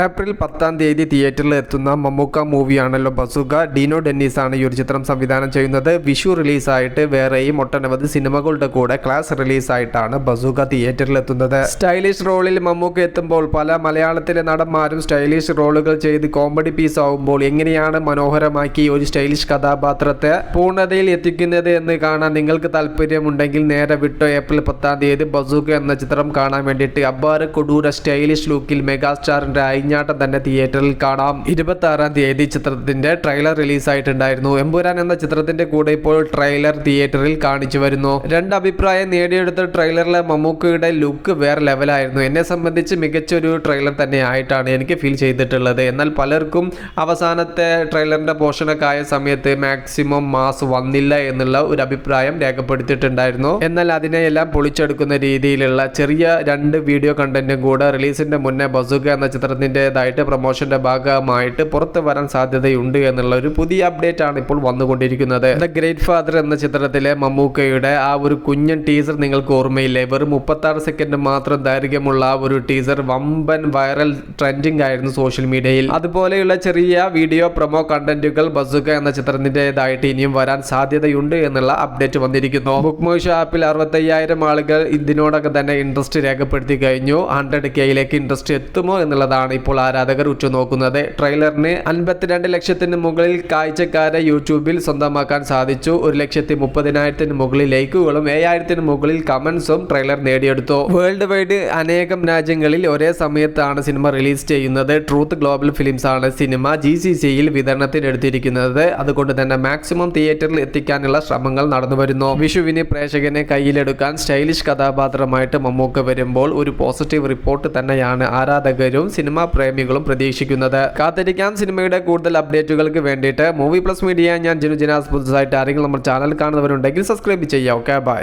April പത്താം തീയതി തിയേറ്ററിൽ എത്തുന്ന മമ്മൂക്ക മൂവിയാണല്ലോ ബസുക ഡീനോ ഡെന്നീസ് ആണ് ഈ ഒരു ചിത്രം സംവിധാനം ചെയ്യുന്നത്. വിഷു റിലീസായിട്ട് വേറെയും ഒട്ടനവധി സിനിമകളുടെ കൂടെ ക്ലാസ് റിലീസായിട്ടാണ് ബസുക തിയേറ്ററിൽ എത്തുന്നത്. സ്റ്റൈലിഷ് റോളിൽ മമ്മൂക്ക എത്തുമ്പോൾ പല മലയാളത്തിലെ നടന്മാരും സ്റ്റൈലിഷ് റോളുകൾ ചെയ്ത് കോമഡി പീസ് ആവുമ്പോൾ എങ്ങനെയാണ് മനോഹരമാക്കി ഒരു സ്റ്റൈലിഷ് കഥാപാത്രത്തെ പൂർണതയിൽ എത്തിക്കുന്നത് എന്ന് കാണാൻ നിങ്ങൾക്ക് താല്പര്യമുണ്ടെങ്കിൽ നേരെ വിട്ടോ ഏപ്രിൽ പത്താം തീയതി ബസുക എന്ന ചിത്രം കാണാൻ വേണ്ടിയിട്ട്. അബ്ബാർ കൊടൂര സ്റ്റൈലിഷ് ലുക്കിൽ മെഗാസ്റ്റാറിന്റെ അയിഞ്ഞാട്ടം തന്നെ തിയേറ്ററിൽ കാണാം. ഇരുപത്തി ആറാം തീയതി ചിത്രത്തിന്റെ ട്രെയിലർ റിലീസായിട്ടുണ്ടായിരുന്നു. എമ്പുരാൻ എന്ന ചിത്രത്തിന്റെ കൂടെ ഇപ്പോൾ ട്രെയിലർ തിയേറ്ററിൽ കാണിച്ചു വരുന്നു. രണ്ട് അഭിപ്രായം നേടിയെടുത്ത ട്രെയിലറിലെ മമ്മൂക്കയുടെ ലുക്ക് വേറെ ലെവലായിരുന്നു. എന്നെ സംബന്ധിച്ച് മികച്ച ഒരു ട്രെയിലർ തന്നെ ആയിട്ടാണ് എനിക്ക് ഫീൽ ചെയ്തിട്ടുള്ളത്. എന്നാൽ പലർക്കും അവസാനത്തെ ട്രെയിലറിന്റെ പോർഷനൊക്കെ ആയ സമയത്ത് മാക്സിമം മാസ് വന്നില്ല എന്നുള്ള ഒരു അഭിപ്രായം രേഖപ്പെടുത്തിയിട്ടുണ്ടായിരുന്നു. എന്നാൽ അതിനെയെല്ലാം പൊളിച്ചെടുക്കുന്ന രീതിയിലുള്ള ചെറിയ രണ്ട് വീഡിയോ കണ്ടന്റും കൂടെ റിലീസിന്റെ മുന്നേ ബസുക എന്ന ചിത്രത്തിന്റെതായിട്ട് പ്രൊമോഷന്റെ ഭാഗമായിട്ട് പുറത്ത് വരാൻ സാധ്യതയുണ്ട് എന്നുള്ള ഒരു പുതിയ അപ്ഡേറ്റ് ആണ് ഇപ്പോൾ വന്നുകൊണ്ടിരിക്കുന്നത്. ദ ഗ്രേറ്റ് ഫാദർ എന്ന ചിത്രത്തിലെ മമ്മൂക്കയുടെ ആ ഒരു കുഞ്ഞൻ ടീസർ നിങ്ങൾക്ക് ഓർമ്മയില്ലേ? വെറും മുപ്പത്താറ് സെക്കൻഡ് മാത്രം ദൈർഘ്യമുള്ള ആ ഒരു ടീസർ വമ്പൻ വൈറൽ ട്രെൻഡിങ് ആയിരുന്നു സോഷ്യൽ മീഡിയയിൽ. അതുപോലെയുള്ള ചെറിയ വീഡിയോ പ്രൊമോ കണ്ടന്റുകൾ ബസുക എന്ന ചിത്രത്തിന്റെതായിട്ട് ഇനിയും വരാൻ സാധ്യതയുണ്ട് എന്നുള്ള അപ്ഡേറ്റ് വന്നിരിക്കുന്നു. ബുക്ക് ആപ്പിൽ അറുപത്തയ്യായിരം ആളുകൾ ഇതിനോടൊക്കെ തന്നെ ഇൻട്രസ്റ്റ് രേഖപ്പെടുത്തി കഴിഞ്ഞു. ഹൺഡ്രഡ് കെയിലേക്ക് ഇൻട്രസ്റ്റ് എത്തുമോ എന്നുള്ളതാണ് ഇപ്പോൾ ആരാധകർ ഉറ്റുനോക്കുന്നത്. ട്രെയിലറിന് അൻപത്തിരണ്ട് ലക്ഷത്തിന് മുകളിൽ കാഴ്ചക്കാരെ യൂട്യൂബിൽ സ്വന്തമാക്കാൻ സാധിച്ചു. ഒരു ലക്ഷത്തി മുപ്പതിനായിരത്തിന് മുകളിൽ ലൈക്കുകളും ഏഴായിരത്തിന് മുകളിൽ കമന്റ്സും ട്രെയിലർ നേടിയെടുത്തു. വേൾഡ് വൈഡ് അനേകം രാജ്യങ്ങളിൽ ഒരേ സമയത്താണ് സിനിമ റിലീസ് ചെയ്യുന്നത്. ട്രൂത്ത് ഗ്ലോബൽ ഫിലിംസ് ആണ് സിനിമ ജി സി സിയിൽ വിതരണത്തിനെടുത്തിരിക്കുന്നത് അതുകൊണ്ട് തന്നെ മാക്സിമം തിയേറ്ററിൽ എത്തിക്കാനുള്ള ശ്രമങ്ങൾ നടന്നു വരുന്നു. വിഷുവിന് പ്രേക്ഷകനെ കയ്യിലെടുക്കാൻ സ്റ്റൈലിഷ് കഥാപാത്രമായിട്ട് മമ്മൂക്ക വരുമ്പോൾ ഒരു പോസിറ്റീവ് റിപ്പോർട്ട് തന്നെയാണ്. ആരാധകരും സിനിമാ പ്രേമികളും പ്രതീക്ഷിക്കുന്നത്. കാത്തിരിക്കാം. സിനിമയുടെ കൂടുതൽ അപ്ഡേറ്റുകൾക്ക് വേണ്ടിയിട്ട് മൂവി പ്ലസ് മീഡിയ ഞാൻ ജിനു ജിനാസ് പുതുതായിട്ട് ആരെങ്കിലും നമ്മുടെ ചാനൽ കാണുന്നവരുണ്ടെങ്കിൽ സബ്സ്ക്രൈബ് ചെയ്യാം. Okay bye.